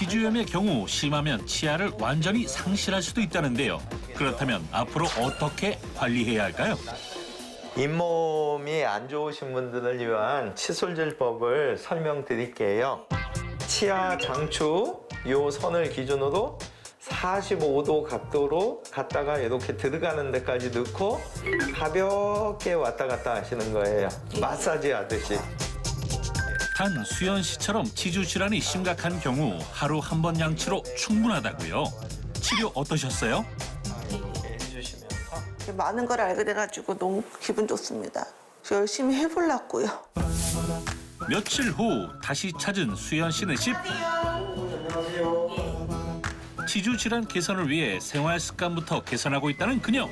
치주염의 경우 심하면 치아를 완전히 상실할 수도 있다는데요. 그렇다면 앞으로 어떻게 관리해야 할까요? 잇몸이 안 좋으신 분들을 위한 칫솔질법을 설명드릴게요. 치아 장추 요 선을 기준으로 45도 각도로 갔다가 이렇게 들어가는 데까지 넣고 가볍게 왔다 갔다 하시는 거예요. 마사지 하듯이. 단 수연 씨처럼 치주 질환이 심각한 경우 하루 한 번 양치로 충분하다고요. 치료 어떠셨어요? 해주시면서 많은 걸 알게 돼가지고 너무 기분 좋습니다. 열심히 해보려고요. 며칠 후 다시 찾은 수연 씨는 집 치주 질환 개선을 위해 생활 습관부터 개선하고 있다는 그녀.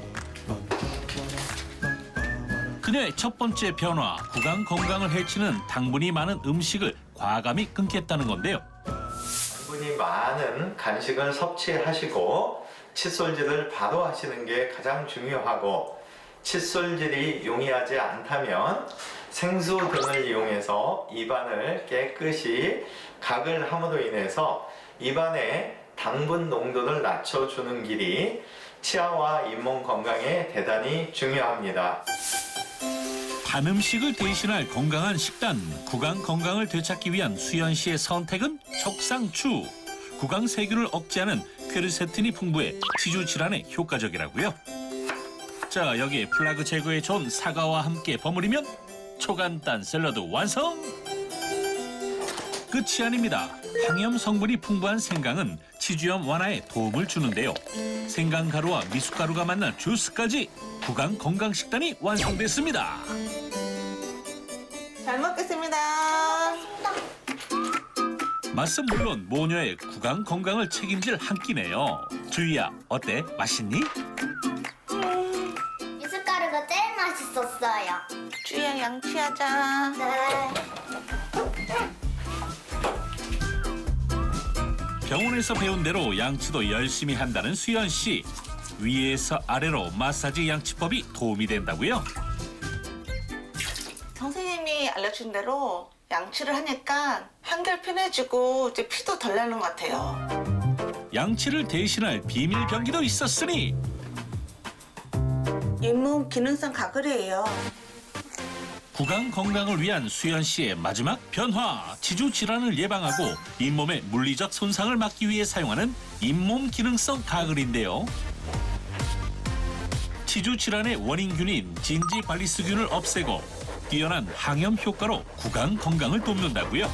그녀의 첫 번째 변화, 구강 건강을 해치는 당분이 많은 음식을 과감히 끊겠다는 건데요. 당분이 많은 간식을 섭취하시고 칫솔질을 바로 하시는 게 가장 중요하고 칫솔질이 용이하지 않다면 생수 등을 이용해서 입안을 깨끗이 각을 함으로 인해서 입안의 당분 농도를 낮춰주는 길이 치아와 잇몸 건강에 대단히 중요합니다. 단 음식을 대신할 건강한 식단, 구강 건강을 되찾기 위한 수연 씨의 선택은 척상추. 구강 세균을 억제하는 퀘르세틴이 풍부해 치주 질환에 효과적이라고요. 자, 여기에 플라그 제거에 좋은 사과와 함께 버무리면 초간단 샐러드 완성! 끝이 아닙니다. 항염 성분이 풍부한 생강은 치주염 완화에 도움을 주는데요. 생강 가루와 미숫가루가 만난 주스까지 구강 건강 식단이 완성됐습니다. 잘 먹겠습니다. 맛은 물론 모녀의 구강 건강을 책임질 한 끼네요. 주희야, 어때? 맛있니? 미숫가루가 제일 맛있었어요. 주희야 양치하자. 네. 병원에서 배운 대로 양치도 열심히 한다는 수연 씨. 위에서 아래로 마사지 양치법이 도움이 된다고요? 선생님이 알려준 대로 양치를 하니까 한결 편해지고 이제 피도 덜 나는 것 같아요. 양치를 대신할 비밀 병기도 있었으니 잇몸 기능성 가글이에요. 구강 건강을 위한 수연 씨의 마지막 변화. 치주 질환을 예방하고 잇몸의 물리적 손상을 막기 위해 사용하는 잇몸 기능성 가글인데요. 치주 질환의 원인균인 진지 발리스균을 없애고 뛰어난 항염 효과로 구강 건강을 돕는다고요.